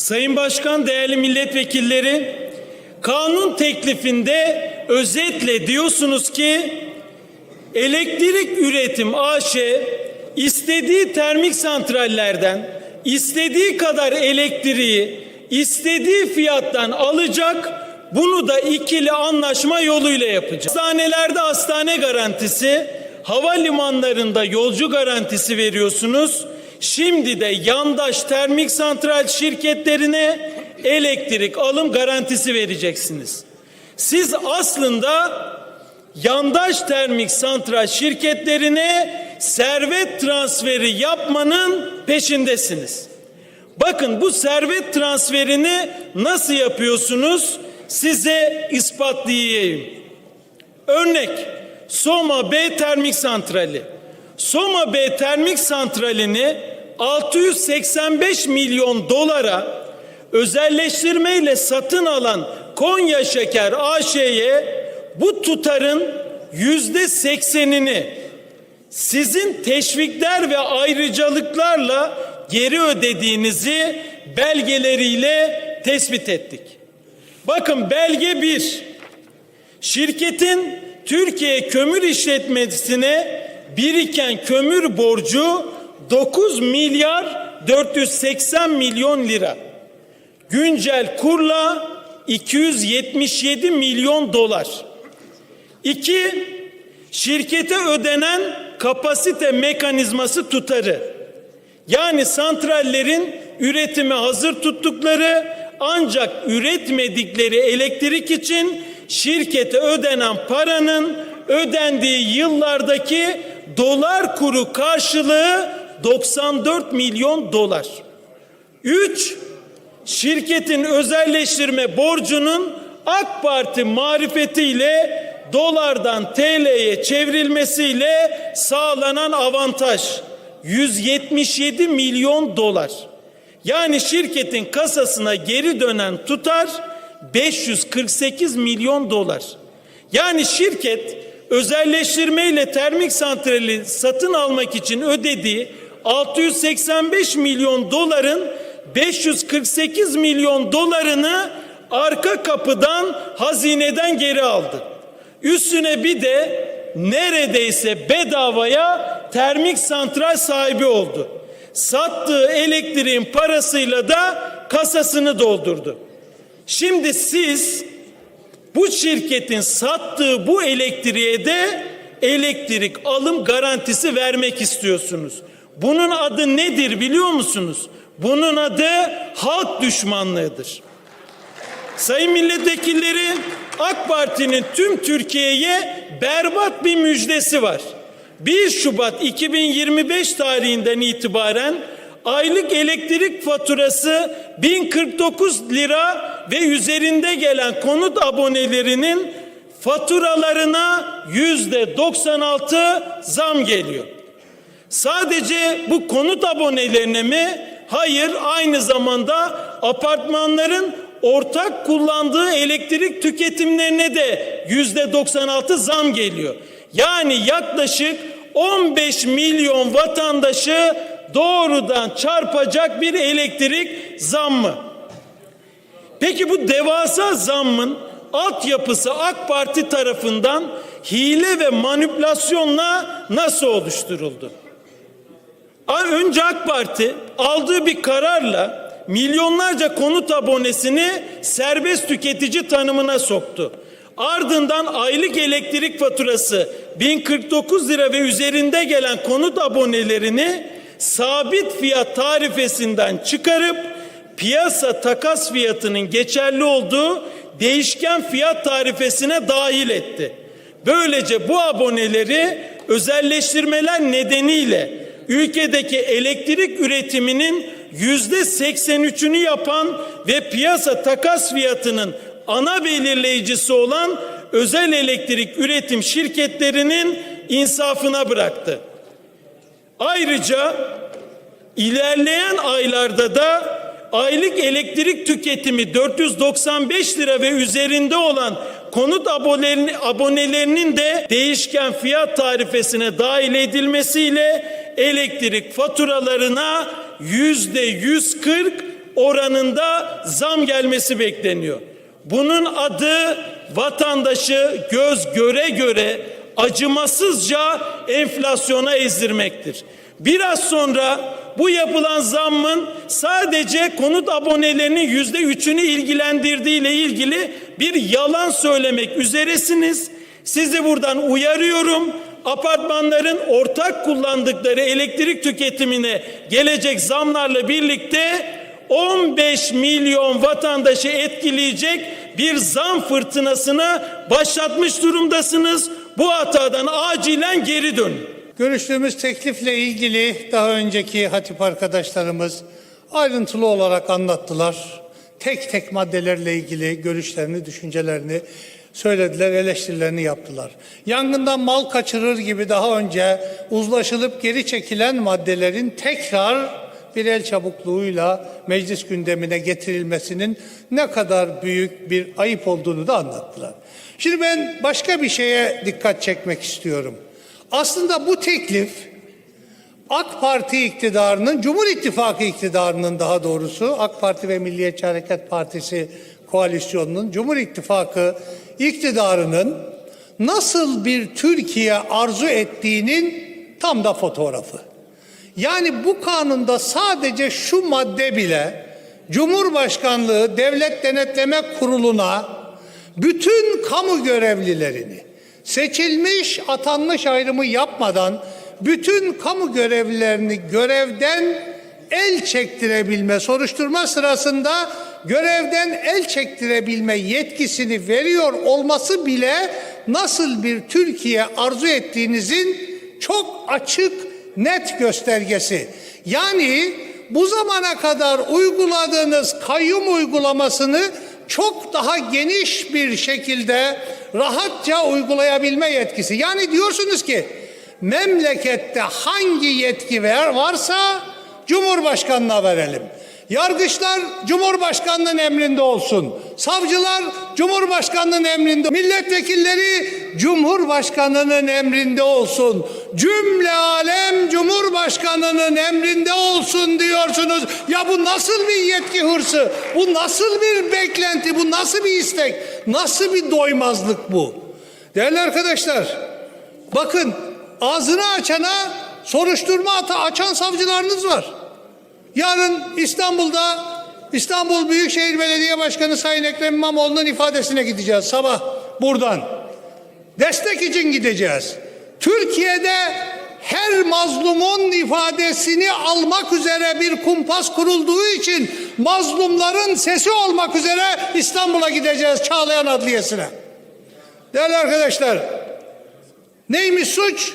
Sayın Başkan, değerli milletvekilleri, kanun teklifinde özetle diyorsunuz ki elektrik üretim AŞ istediği termik santrallerden istediği kadar elektriği istediği fiyattan alacak. Bunu da ikili anlaşma yoluyla yapacak. Hastanelerde hastane garantisi, havalimanlarında yolcu garantisi veriyorsunuz. Şimdi de yandaş termik santral şirketlerine elektrik alım garantisi vereceksiniz. Siz aslında yandaş termik santral şirketlerine servet transferi yapmanın peşindesiniz. Bakın bu servet transferini nasıl yapıyorsunuz? Size ispatlayayım. Örnek Soma B termik santrali. Soma B termik santralini 685 milyon dolara özelleştirmeyle satın alan Konya Şeker AŞ'ye bu tutarın yüzde seksenini sizin teşvikler ve ayrıcalıklarla geri ödediğinizi belgeleriyle tespit ettik. Bakın belge 1. Şirketin Türkiye Kömür İşletmesi'ne biriken kömür borcu 9 milyar 480 milyon lira. Güncel kurla 277 milyon dolar. İki, şirkete ödenen kapasite mekanizması tutarı. Yani santrallerin üretime hazır tuttukları ancak üretmedikleri elektrik için şirkete ödenen paranın ödendiği yıllardaki dolar kuru karşılığı 94 milyon dolar. 3. Şirketin özelleştirme borcunun AK Parti marifetiyle dolardan TL'ye çevrilmesiyle sağlanan avantaj 177 milyon dolar. Yani şirketin kasasına geri dönen tutar 548 milyon dolar. Yani şirket özelleştirmeyle termik santrali satın almak için ödediği 685 milyon doların 548 milyon dolarını arka kapıdan hazineden geri aldı. Üstüne bir de neredeyse bedavaya termik santral sahibi oldu. Sattığı elektriğin parasıyla da kasasını doldurdu. Şimdi siz bu şirketin sattığı bu elektriğe de elektrik alım garantisi vermek istiyorsunuz. Bunun adı nedir biliyor musunuz? Bunun adı halk düşmanlığıdır. Sayın milletvekilleri AK Parti'nin tüm Türkiye'ye berbat bir müjdesi var. 1 Şubat 2025 tarihinden itibaren aylık elektrik faturası 1049 lira ve üzerinde gelen konut abonelerinin faturalarına yüzde 96 zam geliyor. Sadece bu konut abonelerine mi? Hayır, aynı zamanda apartmanların ortak kullandığı elektrik tüketimlerine de yüzde 96 zam geliyor. Yani yaklaşık 15 milyon vatandaşı doğrudan çarpacak bir elektrik zammı. Peki bu devasa zammın altyapısı AK Parti tarafından hile ve manipülasyonla nasıl oluşturuldu? Önce AK Parti aldığı bir kararla milyonlarca konut abonesini serbest tüketici tanımına soktu. Ardından aylık elektrik faturası 1049 lira ve üzerinde gelen konut abonelerini sabit fiyat tarifesinden çıkarıp piyasa takas fiyatının geçerli olduğu değişken fiyat tarifesine dahil etti. Böylece bu aboneleri özelleştirmeler nedeniyle ülkedeki elektrik üretiminin yüzde 83'ünü yapan ve piyasa takas fiyatının ana belirleyicisi olan özel elektrik üretim şirketlerinin insafına bıraktı. Ayrıca ilerleyen aylarda da aylık elektrik tüketimi 495 lira ve üzerinde olan konut abonelerinin de değişken fiyat tarifesine dahil edilmesiyle elektrik faturalarına yüzde 140 oranında zam gelmesi bekleniyor. Bunun adı vatandaşı göz göre göre acımasızca enflasyona ezdirmektir. Biraz sonra bu yapılan zammın sadece konut abonelerinin yüzde üçünü ilgilendirdiği ile ilgili bir yalan söylemek üzeresiniz. Sizi buradan uyarıyorum. Apartmanların ortak kullandıkları elektrik tüketimine gelecek zamlarla birlikte 15 milyon vatandaşı etkileyecek bir zam fırtınasına başlatmış durumdasınız. Bu hatadan acilen geri dönün. Görüştüğümüz teklifle ilgili daha önceki hatip arkadaşlarımız ayrıntılı olarak anlattılar. Tek tek maddelerle ilgili görüşlerini, düşüncelerini söylediler, eleştirilerini yaptılar. Yangından mal kaçırır gibi daha önce uzlaşılıp geri çekilen maddelerin tekrar bir el çabukluğuyla meclis gündemine getirilmesinin ne kadar büyük bir ayıp olduğunu da anlattılar. Şimdi ben başka bir şeye dikkat çekmek istiyorum. Aslında bu teklif AK Parti iktidarının, Cumhur İttifakı iktidarının daha doğrusu AK Parti ve Milliyetçi Hareket Partisi koalisyonunun, Cumhur İttifakı iktidarının nasıl bir Türkiye arzu ettiğinin tam da fotoğrafı. Yani bu kanunda sadece şu madde bile Cumhurbaşkanlığı Devlet Denetleme Kurulu'na bütün kamu görevlilerini seçilmiş atanmış ayrımı yapmadan bütün kamu görevlilerini görevden el çektirebilme soruşturma sırasında görevden el çektirebilme yetkisini veriyor olması bile nasıl bir Türkiye arzu ettiğinizin çok açık net göstergesi. Yani bu zamana kadar uyguladığınız kayyum uygulamasını çok daha geniş bir şekilde rahatça uygulayabilme yetkisi. Yani diyorsunuz ki memlekette hangi yetki ver varsa Cumhurbaşkanına verelim. Yargıçlar Cumhurbaşkanının emrinde olsun. Savcılar Cumhurbaşkanının emrinde. Milletvekilleri Cumhurbaşkanının emrinde olsun. Cümle alem Cumhurbaşkanının emrinde olsun diyorsunuz. Ya bu nasıl bir yetki hırsı? Bu nasıl bir beklenti? Bu nasıl bir istek? Nasıl bir doymazlık bu? Değerli arkadaşlar, bakın ağzını açana soruşturma ata açan savcılarınız var. Yarın İstanbul'da İstanbul Büyükşehir Belediye Başkanı Sayın Ekrem İmamoğlu'nun ifadesine gideceğiz sabah buradan. Destek için gideceğiz. Türkiye'de her mazlumun ifadesini almak üzere bir kumpas kurulduğu için mazlumların sesi olmak üzere İstanbul'a gideceğiz Çağlayan Adliyesi'ne. Değerli arkadaşlar, neymiş suç?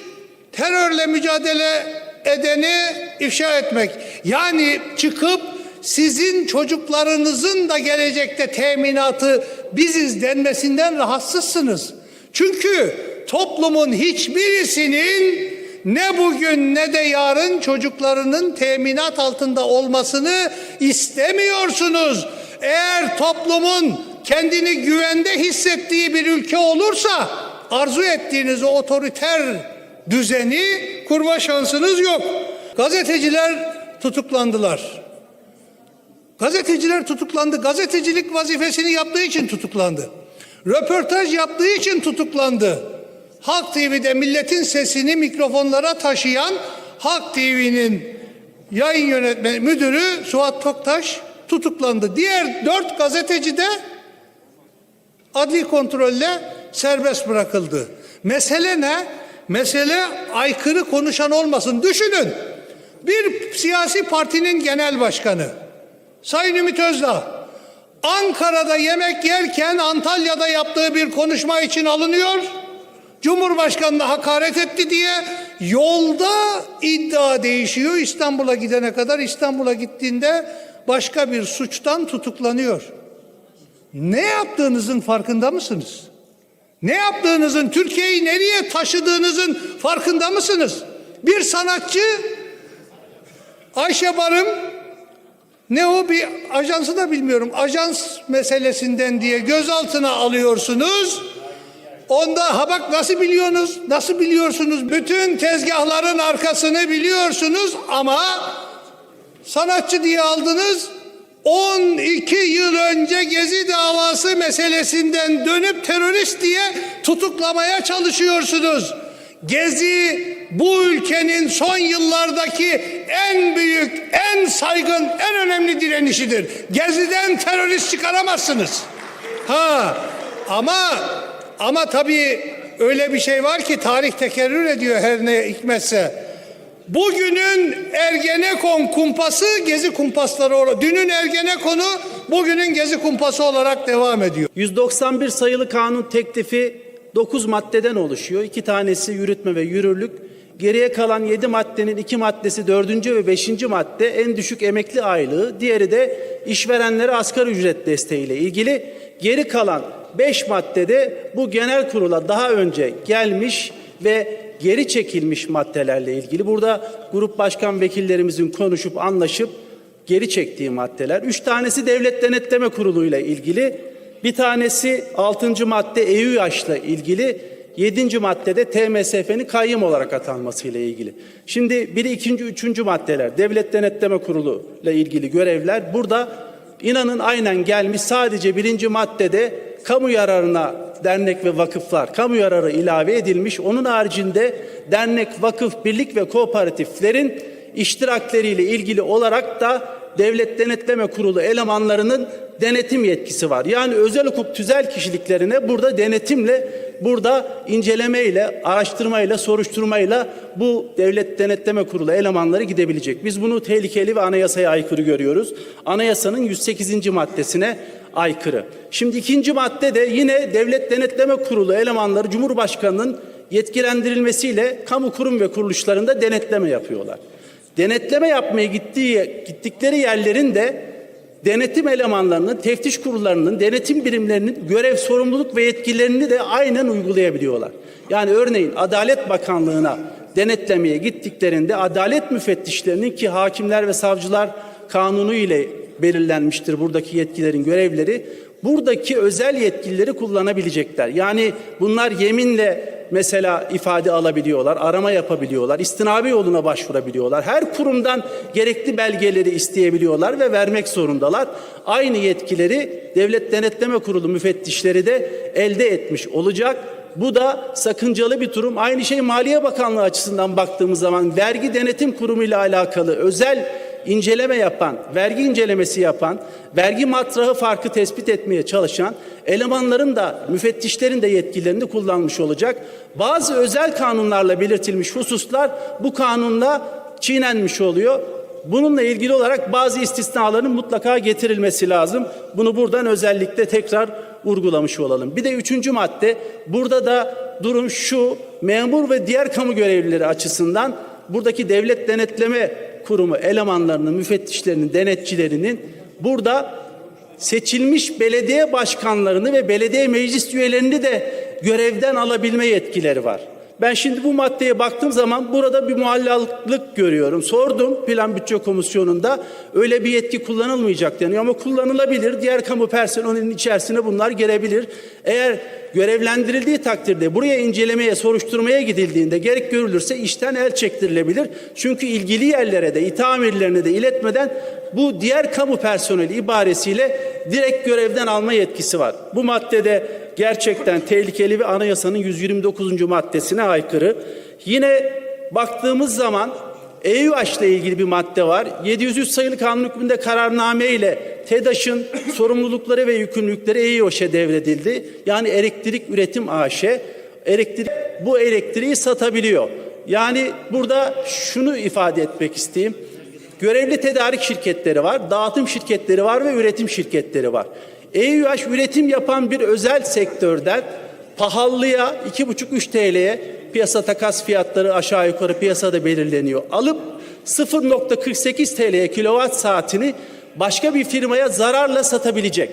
Terörle mücadele edeni ifşa etmek. Yani çıkıp sizin çocuklarınızın da gelecekte teminatı biziz denmesinden rahatsızsınız. Çünkü toplumun hiçbirisinin ne bugün ne de yarın çocuklarının teminat altında olmasını istemiyorsunuz. Eğer toplumun kendini güvende hissettiği bir ülke olursa arzu ettiğiniz o otoriter düzeni kurma şansınız yok. Gazeteciler tutuklandılar. Gazeteciler tutuklandı. Gazetecilik vazifesini yaptığı için tutuklandı. Röportaj yaptığı için tutuklandı. Halk TV'de milletin sesini mikrofonlara taşıyan Halk TV'nin yayın yönetmeni müdürü Suat Toktaş tutuklandı. Diğer dört gazeteci de adli kontrolle serbest bırakıldı. Mesele ne? Mesele aykırı konuşan olmasın. Düşünün. Bir siyasi partinin genel başkanı Sayın Ümit Özdağ Ankara'da yemek yerken Antalya'da yaptığı bir konuşma için alınıyor. Cumhurbaşkanına hakaret etti diye yolda iddia değişiyor. İstanbul'a gidene kadar İstanbul'a gittiğinde başka bir suçtan tutuklanıyor. Ne yaptığınızın farkında mısınız? Ne yaptığınızın, Türkiye'yi nereye taşıdığınızın farkında mısınız? Bir sanatçı Ayşe Barım ne o bir ajansı da bilmiyorum. Ajans meselesinden diye gözaltına alıyorsunuz. Onda ha bak nasıl biliyorsunuz? Nasıl biliyorsunuz? Bütün tezgahların arkasını biliyorsunuz ama sanatçı diye aldınız. 12 yıl önce Gezi davası meselesinden dönüp terörist diye tutuklamaya çalışıyorsunuz. Gezi bu ülkenin son yıllardaki en büyük, en saygın, en önemli direnişidir. Gezi'den terörist çıkaramazsınız. Ha ama ama tabii öyle bir şey var ki tarih tekerrür ediyor her ne hikmetse. Bugünün Ergenekon kumpası gezi kumpasları olarak, dünün Ergenekon'u bugünün gezi kumpası olarak devam ediyor. 191 sayılı kanun teklifi 9 maddeden oluşuyor. İki tanesi yürütme ve yürürlük. Geriye kalan 7 maddenin 2 maddesi 4. ve 5. madde en düşük emekli aylığı. Diğeri de işverenlere asgari ücret desteğiyle ilgili. Geri kalan 5 maddede bu genel kurula daha önce gelmiş ve geri çekilmiş maddelerle ilgili. Burada grup başkan vekillerimizin konuşup anlaşıp geri çektiği maddeler. Üç tanesi Devlet Denetleme Kurulu ile ilgili. Bir tanesi 6. madde EÜYAŞ'la ilgili. 7. maddede TMSF'nin kayyım olarak atanması ile ilgili. Şimdi biri ikinci, üçüncü maddeler Devlet Denetleme Kurulu ile ilgili görevler. Burada inanın aynen gelmiş sadece birinci maddede kamu yararına dernek ve vakıflar kamu yararı ilave edilmiş. Onun haricinde dernek, vakıf, birlik ve kooperatiflerin iştirakleriyle ilgili olarak da Devlet Denetleme Kurulu elemanlarının denetim yetkisi var. Yani özel hukuk tüzel kişiliklerine burada denetimle, burada incelemeyle, araştırmayla, soruşturmayla bu Devlet Denetleme Kurulu elemanları gidebilecek. Biz bunu tehlikeli ve anayasaya aykırı görüyoruz. Anayasanın 108. maddesine aykırı. Şimdi ikinci madde de yine Devlet Denetleme Kurulu elemanları Cumhurbaşkanı'nın yetkilendirilmesiyle kamu kurum ve kuruluşlarında denetleme yapıyorlar. Denetleme yapmaya gittiği, gittikleri yerlerin de denetim elemanlarının, teftiş kurullarının, denetim birimlerinin görev, sorumluluk ve yetkilerini de aynen uygulayabiliyorlar. Yani örneğin Adalet Bakanlığı'na denetlemeye gittiklerinde adalet müfettişlerinin ki hakimler ve savcılar kanunu ile belirlenmiştir buradaki yetkilerin görevleri. Buradaki özel yetkileri kullanabilecekler. Yani bunlar yeminle mesela ifade alabiliyorlar, arama yapabiliyorlar, istinabe yoluna başvurabiliyorlar. Her kurumdan gerekli belgeleri isteyebiliyorlar ve vermek zorundalar. Aynı yetkileri Devlet Denetleme Kurulu müfettişleri de elde etmiş olacak. Bu da sakıncalı bir durum. Aynı şey Maliye Bakanlığı açısından baktığımız zaman vergi denetim kurumu ile alakalı özel inceleme yapan, vergi incelemesi yapan, vergi matrahı farkı tespit etmeye çalışan elemanların da müfettişlerin de yetkilerini kullanmış olacak. Bazı özel kanunlarla belirtilmiş hususlar bu kanunla çiğnenmiş oluyor. Bununla ilgili olarak bazı istisnaların mutlaka getirilmesi lazım. Bunu buradan özellikle tekrar vurgulamış olalım. Bir de üçüncü madde burada da durum şu memur ve diğer kamu görevlileri açısından buradaki devlet denetleme kurumu elemanlarının, müfettişlerinin, denetçilerinin burada seçilmiş belediye başkanlarını ve belediye meclis üyelerini de görevden alabilme yetkileri var. Ben şimdi bu maddeye baktığım zaman burada bir muallaklık görüyorum. Sordum Plan Bütçe Komisyonu'nda öyle bir yetki kullanılmayacak deniyor ama kullanılabilir. Diğer kamu personelinin içerisine bunlar girebilir. Eğer görevlendirildiği takdirde buraya incelemeye, soruşturmaya gidildiğinde gerek görülürse işten el çektirilebilir. Çünkü ilgili yerlere de, ita amirlerine de iletmeden bu diğer kamu personeli ibaresiyle direkt görevden alma yetkisi var. Bu maddede gerçekten tehlikeli ve anayasanın 129. maddesine aykırı. Yine baktığımız zaman EÜH ile ilgili bir madde var. 703 sayılı kanun hükmünde kararname ile TEDAŞ'ın sorumlulukları ve yükümlülükleri EÜH'e devredildi. Yani elektrik üretim AŞ elektrik bu elektriği satabiliyor. Yani burada şunu ifade etmek isteyeyim. Görevli tedarik şirketleri var, dağıtım şirketleri var ve üretim şirketleri var. EÜH üretim yapan bir özel sektörden pahalıya 2,5-3 TL'ye piyasa takas fiyatları aşağı yukarı piyasada belirleniyor. Alıp 0.48 TL'ye kilowatt saatini başka bir firmaya zararla satabilecek.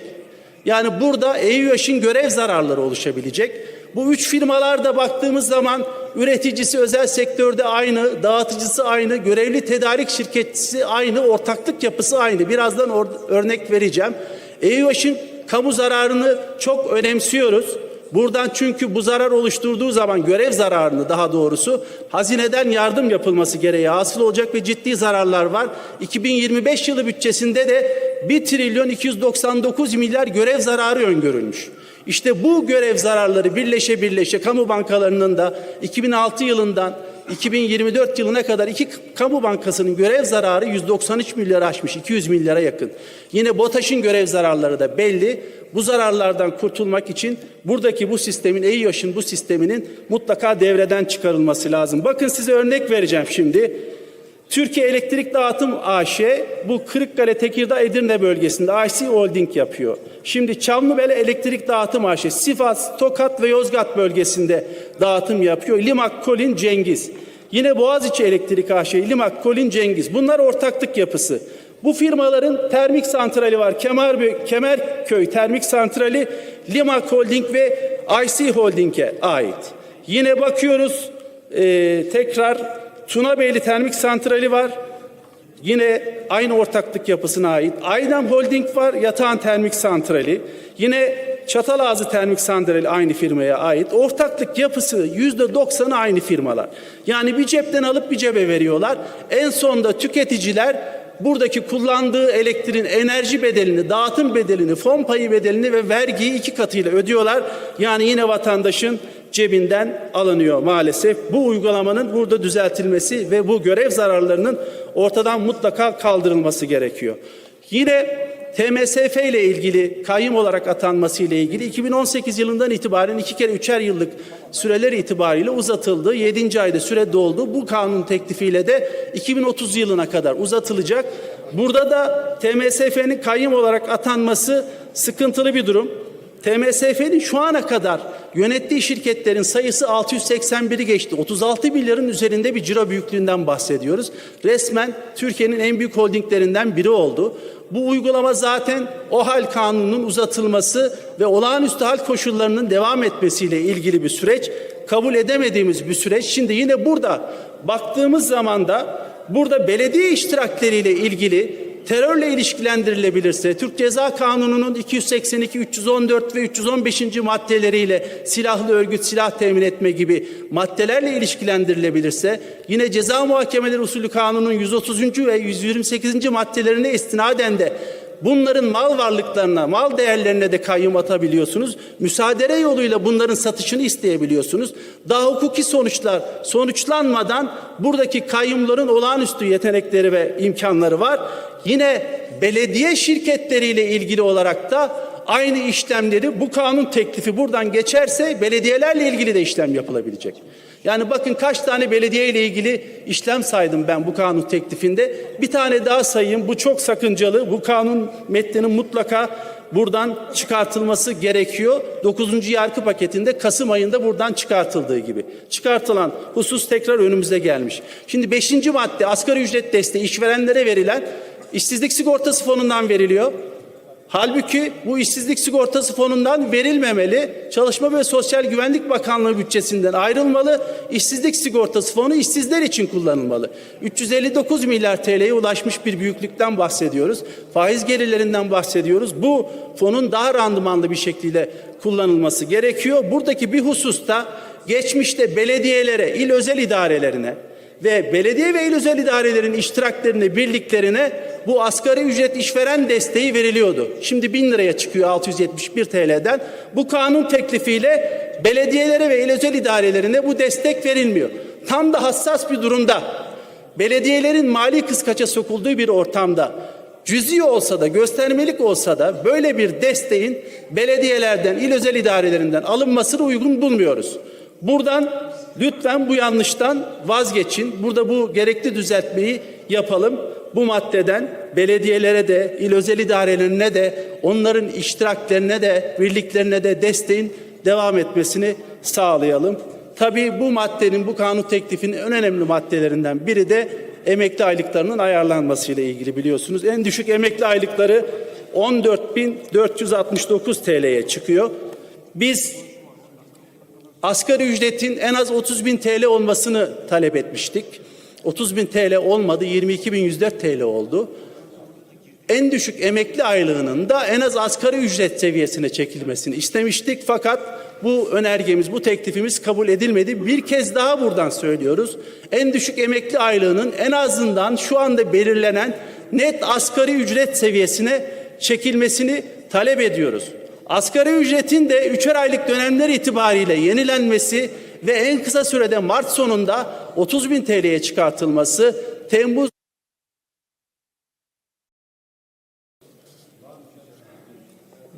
Yani burada EÜH'in görev zararları oluşabilecek. Bu üç firmalarda baktığımız zaman üreticisi özel sektörde aynı, dağıtıcısı aynı, görevli tedarik şirketisi aynı, ortaklık yapısı aynı. Birazdan örnek vereceğim. EÜH'in kamu zararını çok önemsiyoruz. Buradan çünkü bu zarar oluşturduğu zaman görev zararını daha doğrusu hazineden yardım yapılması gereği hasıl olacak ve ciddi zararlar var. 2025 yılı bütçesinde de 1 trilyon 299 milyar görev zararı öngörülmüş. İşte bu görev zararları birleşe birleşe kamu bankalarının da 2006 yılından 2024 yılına kadar iki kamu bankasının görev zararı 193 milyar aşmış, 200 milyara yakın. Yine BOTAŞ'ın görev zararları da belli. Bu zararlardan kurtulmak için buradaki bu sistemin, EİOŞ'un bu sisteminin mutlaka devreden çıkarılması lazım. Bakın size örnek vereceğim şimdi. Türkiye Elektrik Dağıtım AŞ bu Kırıkkale, Tekirdağ, Edirne bölgesinde IC Holding yapıyor. Şimdi Çamlıbele Elektrik Dağıtım AŞ Sivas, Tokat ve Yozgat bölgesinde dağıtım yapıyor. Limak, Kolin, Cengiz. Yine Boğaziçi Elektrik AŞ, Limak, Kolin, Cengiz. Bunlar ortaklık yapısı. Bu firmaların termik santrali var. Kemer, Kemerköy Termik Santrali Limak Holding ve IC Holding'e ait. Yine bakıyoruz e, tekrar Tunabeyli Termik Santrali var. Yine aynı ortaklık yapısına ait. Aydem Holding var, Yatağan Termik Santrali. Yine Çatalazı Termik Santrali aynı firmaya ait. Ortaklık yapısı yüzde doksanı aynı firmalar. Yani bir cepten alıp bir cebe veriyorlar. En sonunda tüketiciler buradaki kullandığı elektriğin enerji bedelini, dağıtım bedelini, fon payı bedelini ve vergiyi iki katıyla ödüyorlar. Yani yine vatandaşın cebinden alınıyor maalesef. Bu uygulamanın burada düzeltilmesi ve bu görev zararlarının ortadan mutlaka kaldırılması gerekiyor. Yine TMSF ile ilgili kayyum olarak atanması ile ilgili 2018 yılından itibaren iki kere üçer yıllık süreler itibariyle uzatıldı. 7. ayda süre doldu. Bu kanun teklifiyle de 2030 yılına kadar uzatılacak. Burada da TMSF'nin kayyum olarak atanması sıkıntılı bir durum. TMSF'nin şu ana kadar yönettiği şirketlerin sayısı 681'i geçti. 36 milyarın üzerinde bir ciro büyüklüğünden bahsediyoruz. Resmen Türkiye'nin en büyük holdinglerinden biri oldu. Bu uygulama zaten o hal kanununun uzatılması ve olağanüstü hal koşullarının devam etmesiyle ilgili bir süreç. Kabul edemediğimiz bir süreç. Şimdi yine burada baktığımız zaman da burada belediye iştirakleriyle ilgili terörle ilişkilendirilebilirse Türk Ceza Kanunu'nun 282, 314 ve 315. maddeleriyle silahlı örgüt silah temin etme gibi maddelerle ilişkilendirilebilirse yine Ceza Muhakemeleri Usulü Kanunu'nun 130. ve 128. maddelerine istinaden de Bunların mal varlıklarına, mal değerlerine de kayyum atabiliyorsunuz. Müsaade yoluyla bunların satışını isteyebiliyorsunuz. Daha hukuki sonuçlar sonuçlanmadan buradaki kayyumların olağanüstü yetenekleri ve imkanları var. Yine belediye şirketleriyle ilgili olarak da aynı işlemleri bu kanun teklifi buradan geçerse belediyelerle ilgili de işlem yapılabilecek. Yani bakın kaç tane belediye ile ilgili işlem saydım ben bu kanun teklifinde. Bir tane daha sayayım. Bu çok sakıncalı. Bu kanun metninin mutlaka buradan çıkartılması gerekiyor. 9. yargı paketinde Kasım ayında buradan çıkartıldığı gibi. Çıkartılan husus tekrar önümüze gelmiş. Şimdi 5. madde asgari ücret desteği işverenlere verilen işsizlik sigortası fonundan veriliyor. Halbuki bu işsizlik sigortası fonundan verilmemeli. Çalışma ve Sosyal Güvenlik Bakanlığı bütçesinden ayrılmalı. İşsizlik sigortası fonu işsizler için kullanılmalı. 359 milyar TL'ye ulaşmış bir büyüklükten bahsediyoruz. Faiz gelirlerinden bahsediyoruz. Bu fonun daha randımanlı bir şekilde kullanılması gerekiyor. Buradaki bir hususta geçmişte belediyelere, il özel idarelerine ve belediye ve il özel idarelerin iştiraklerine, birliklerine bu asgari ücret işveren desteği veriliyordu. Şimdi 1000 liraya çıkıyor 671 TL'den. Bu kanun teklifiyle belediyelere ve il özel idarelerine bu destek verilmiyor. Tam da hassas bir durumda belediyelerin mali kıskaça sokulduğu bir ortamda cüzi olsa da göstermelik olsa da böyle bir desteğin belediyelerden, il özel idarelerinden alınmasını uygun bulmuyoruz. Buradan lütfen bu yanlıştan vazgeçin. Burada bu gerekli düzeltmeyi yapalım. Bu maddeden belediyelere de, il özel idarelerine de, onların iştiraklerine de, birliklerine de desteğin devam etmesini sağlayalım. Tabii bu maddenin, bu kanun teklifinin en önemli maddelerinden biri de emekli aylıklarının ayarlanmasıyla ilgili biliyorsunuz. En düşük emekli aylıkları 14.469 TL'ye çıkıyor. Biz asgari ücretin en az 30 bin TL olmasını talep etmiştik. 30 bin TL olmadı, 22 bin 104 TL oldu. En düşük emekli aylığının da en az asgari ücret seviyesine çekilmesini istemiştik. Fakat bu önergemiz, bu teklifimiz kabul edilmedi. Bir kez daha buradan söylüyoruz. En düşük emekli aylığının en azından şu anda belirlenen net asgari ücret seviyesine çekilmesini talep ediyoruz. Asgari ücretin de üçer aylık dönemler itibariyle yenilenmesi ve en kısa sürede Mart sonunda 30 bin TL'ye çıkartılması, Temmuz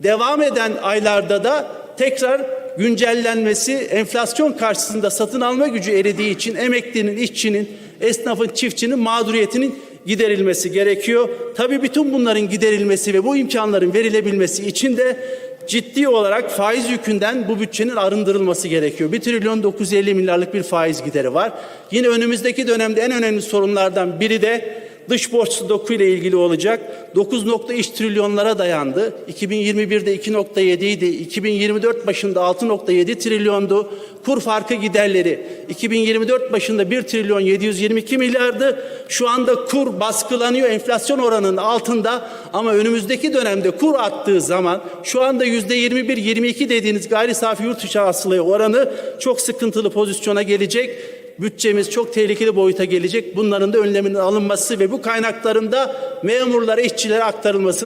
devam eden aylarda da tekrar güncellenmesi, enflasyon karşısında satın alma gücü eridiği için emeklinin, işçinin, esnafın, çiftçinin mağduriyetinin giderilmesi gerekiyor. Tabii bütün bunların giderilmesi ve bu imkanların verilebilmesi için de ciddi olarak faiz yükünden bu bütçenin arındırılması gerekiyor. 1 trilyon 950 milyarlık bir faiz gideri var. Yine önümüzdeki dönemde en önemli sorunlardan biri de Dış borç stoku ile ilgili olacak. 9.3 trilyonlara dayandı. 2021'de 2.7 idi. 2024 başında 6.7 trilyondu. Kur farkı giderleri 2024 başında 1 trilyon 722 milyardı. Şu anda kur baskılanıyor enflasyon oranının altında ama önümüzdeki dönemde kur arttığı zaman şu anda %21-22 dediğiniz gayri safi yurt içi hasılaya oranı çok sıkıntılı pozisyona gelecek bütçemiz çok tehlikeli boyuta gelecek. Bunların da önleminin alınması ve bu kaynakların da memurlara, işçilere aktarılması